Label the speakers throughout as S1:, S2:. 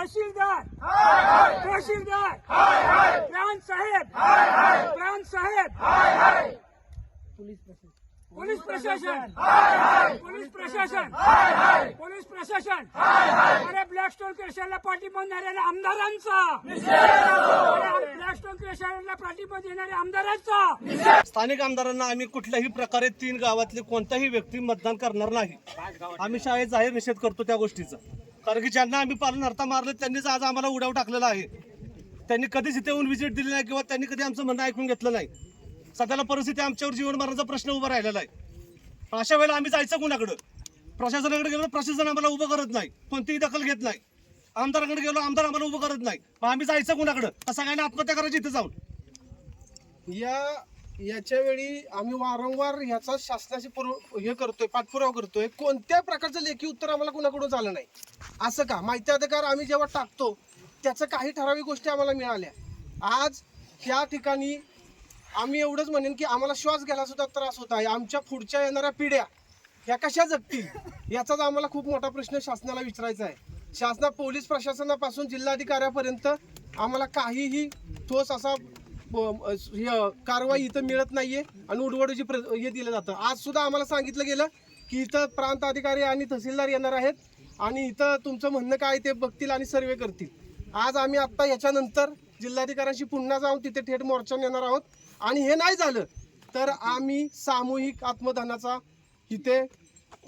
S1: तहसीलदार। प्रांत साहेब प्रांत साहेब पोलीस प्रशासन। पोलीस प्रशासन। पोलीस प्रशासन. अरे ब्लॅकस्टोन क्रेशरला पाठिंबा देणाऱ्या आमदारांचा. ब्लॅक स्टोन क्रेशरला पाठिंबा देणाऱ्या आमदारांचा.
S2: स्थानिक आमदारांना आम्ही कुठल्याही प्रकारे तीन गावातले कोणताही व्यक्ती मतदान करणार नाही. आम्ही शाळेत जाहीर निषेध करतो त्या गोष्टीचा. कारण की ज्यांना आम्ही पालन अर्थ मारलं त्यांनीच आज आम्हाला उडाव टाकलेला आहे. त्यांनी कधीच इथे येऊन व्हिजिट दिली नाही किंवा त्यांनी कधी आमचं म्हणणं ऐकून घेतलं नाही. सध्याला परिस्थिती आमच्यावर जीवन मरणाचा प्रश्न उभा राहिलेला आहे. अशा वेळेला आम्ही जायचं कुणाकडं? प्रशासनाकडे गेलो प्रशासन आम्हाला उभं करत नाही. कोणतीही दखल घेत नाही. आमदाराकडे गेलो आमदार आम्हाला उभं करत नाही. मग आम्ही जायचं कुणाकडं? का सगळ्यांना आत्महत्या करायची इथे जाऊन.
S3: या याच्या वेळी आम्ही वारंवार ह्याचा शासनाशी पुरव हे करतोय पाठपुरावा करतोय. कोणत्या प्रकारचं लेखी उत्तर आम्हाला कुणाकडून झालं नाही? असं का? माहिती अधिकार आम्ही जेव्हा टाकतो त्याचं काही ठराविक गोष्टी आम्हाला मिळाल्या. आज त्या ठिकाणी आम्ही एवढंच म्हणेन की आम्हाला श्वास घ्यायला सुद्धा त्रास होत आहे. आमच्या पुढच्या येणाऱ्या पिढ्या ह्या कशा जगतील याचाच आम्हाला खूप मोठा प्रश्न शासनाला विचारायचा आहे. शासना पोलीस प्रशासनापासून जिल्हाधिकाऱ्यापर्यंत आम्हाला काहीही ठोस असा हे, कारवाई इथं मिळत नाहीये आणि उडवडूची प्र हे दिलं जातं. आज सुद्धा आम्हाला सांगितलं गेलं की इथं प्रांत अधिकारी आणि तहसीलदार येणार आहेत आणि इथं तुमचं म्हणणं काय ते बघतील आणि सर्वे करतील. आज आम्ही आत्ता याच्यानंतर जिल्हाधिकाऱ्यांशी पुन्हा जाऊन तिथे थेट मोर्चा नेणार आहोत. आणि हे नाही झालं तर आम्ही सामूहिक आत्मदानाचा इथे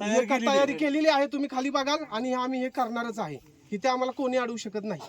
S2: तयारी केलेली
S3: तयारी. केलेली आहे तुम्ही खाली बघाल आणि आम्ही हे करणारच आहे इथे आम्हाला कोणी अडवू शकत नाही